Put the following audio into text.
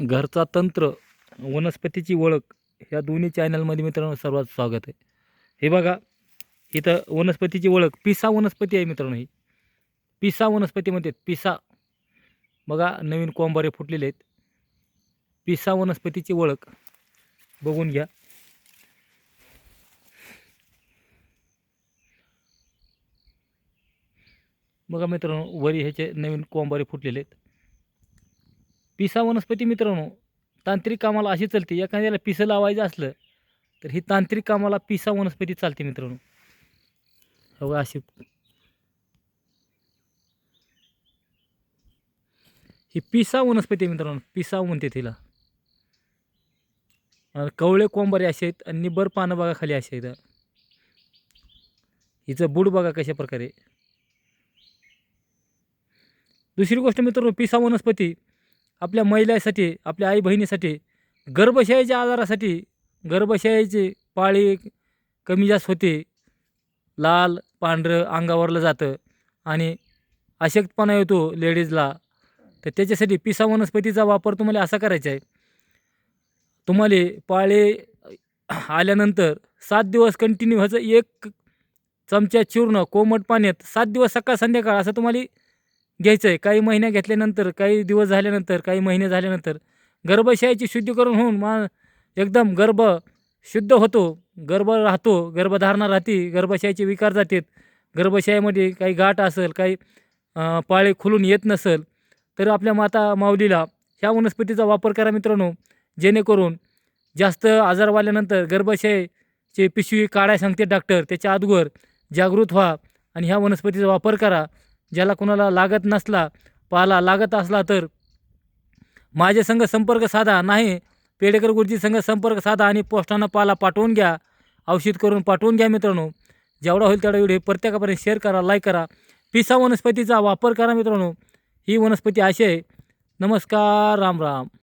घरचा तंत्र वनस्पतीची ओळख ह्या दोन्ही चॅनलमध्ये मित्रांनो सर्वात स्वागत आहे. हे बघा इथं वनस्पतीची ओळख पिसा वनस्पती आहे मित्रांनो ही. पिसा वनस्पती म्हणतात पिसा. बघा नवीन कोंबारे फुटलेले आहेत. पिसा वनस्पतीची ओळख. बघून घ्या. बघा मित्रांनो वरी ह्याचे नवीन कोंबारे फुटलेले आहेत. पिसा वनस्पती मित्रांनो तांत्रिक कामाला अशी चालते एखाद्याला पिसं लावायचं असलं तर ही तांत्रिक कामाला पिसा वनस्पती चालते मित्रांनो. हो अशी. ही पिसा वनस्पती आहे मित्रांनो पिसा म्हणते तिला. कवळे कोंबारे असे आहेत आणि निबर पानं बघा खाली असे आहेत. हिचं बुड बघा कशा प्रकारे. दुसरी गोष्ट मित्रांनो पिसा वनस्पती आपल्या महिलासाठी आपल्या आई बहिणीसाठी गर्भशयाच्या आजारासाठी गर्भशयाची पाळी कमी जास्त होते. लाल पांढरं अंगावरलं जातं आणि अशक्तपणा येतो लेडीजला. तर त्याच्यासाठी पिसा वनस्पतीचा वापर तुम्हाला असा करायचा आहे. तुम्हाला पाळे आल्यानंतर सात दिवस कंटिन्यू ह्याचं एक चमचा चूर्ण कोमट पाण्यात सात दिवस सकाळ संध्याकाळ असं तुम्हाला घ्यायचं आहे काही महिन्या घेतल्यानंतर काही दिवस झाल्यानंतर काही महिने झाल्यानंतर गर्भाशयाची शुद्धीकरण होऊन मा एकदम गर्भ शुद्ध होतो. गर्भ राहतो. गर्भधारणा राहते. गर्भाशयाचे विकार जातात. गर्भाशयामध्ये काही गाठ असेल काही पाळे खुलून येत नसेल तर आपल्या माता माऊलीला ह्या वनस्पतीचा वापर करा मित्रांनो. जेणेकरून जास्त आजार वाल्यानंतर गर्भाशयाचे पिशवी काढाय सांगते डॉक्टर त्याच्या अगोदर जागृत व्हा आणि ह्या वनस्पतीचा वापर करा. ज्याला कोणाला लागत नसला पाला लागत असला तर माझ्या संघ संपर्क साधा. नाही पेडेकर गुरुजी संघ संपर्क साधा आणि पोस्टानं पाला पाठवून घ्या. औषध करून पाठवून घ्या मित्रांनो. जेवढा होईल तेवढा व्हिडिओ प्रत्येकापर्यंत शेअर करा लाईक करा. पिसा वनस्पतीचा वापर करा मित्रांनो. ही वनस्पती अशी आहे. नमस्कार राम राम.